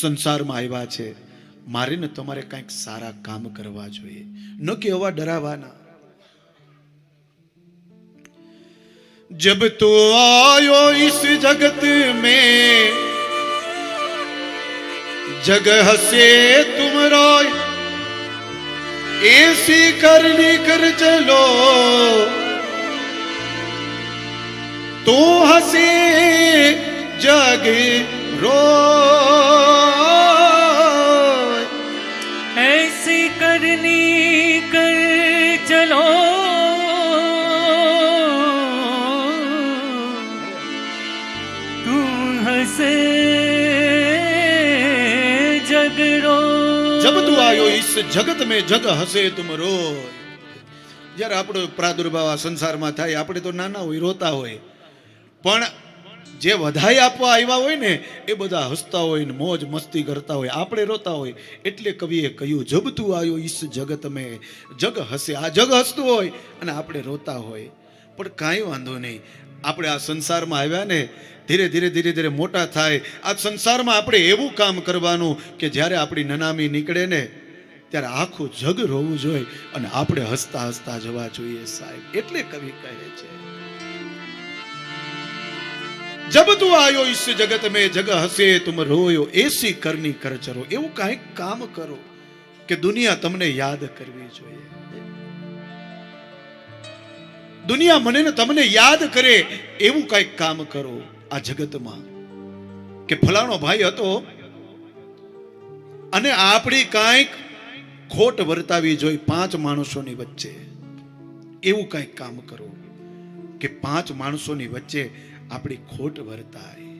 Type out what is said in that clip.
સંસારમાં આવ્યા છે. મારે ને તમારે કંઈક સારા કામ કરવા જોઈએ. ન કે એવા ડરાવાના. જબ તો આયો ઇસ જગત મેં, જગ હસે તુમ રોય, એસી કરની કર ચલો. તો હસે, જગ રો નીકળ ચલો તું હસે જગડો જબ તું આયો ઈસ જગત મેં જગ હસે તુમ રો જ્યારે આપણો પ્રાદુર્ભાવ આ સંસારમાં થાય આપણે તો નાના હોય રોતા હોય પણ જે વધાઈ આપવા આવ્યા હોય ને, એ બધા હસતા હોય ને, મોજ મસ્તી કરતા હોય, આપણે રોતા હોય. એટલે કવિએ કહ્યું જબતું આવ્યો ઈસ જગત મેં, જગ હસે. આ જગ હસતું હોય અને આપણે રોતા હોય. પણ કાંઈ વાંધો નહીં. આપણે આ સંસારમાં આવ્યા ને, ધીરે ધીરે ધીરે ધીરે મોટા થાય. આ સંસારમાં આપણે એવું કામ કરવાનું કે જ્યારે આપણી નનામી નીકળે ને, ત્યારે આખું જગ રોવું જોઈએ અને આપણે હસતા હસતા જવા જોઈએ સાહેબ. એટલે કવિ કહે છે. જબ તું આયો ઈસ જગત મેં જગ હસે તુમ રોયો એસી કરની કર ચરો એવું કાંઈક કામ કરો કે દુનિયા તમને યાદ કરવી જોઈએ દુનિયા મને ને તમને યાદ કરે એવું કાંઈક કામ કરો આ જગતમાં કે ફલાણો ભાઈ હતો અને આપણી કાંઈક ખોટ વર્તાવી જોઈ પાંચ માણસોની વચ્ચે. એવું કાંઈક કામ કરો કે પાંચ માણસોની વચ્ચે આપણી ખોટ વર્તાય.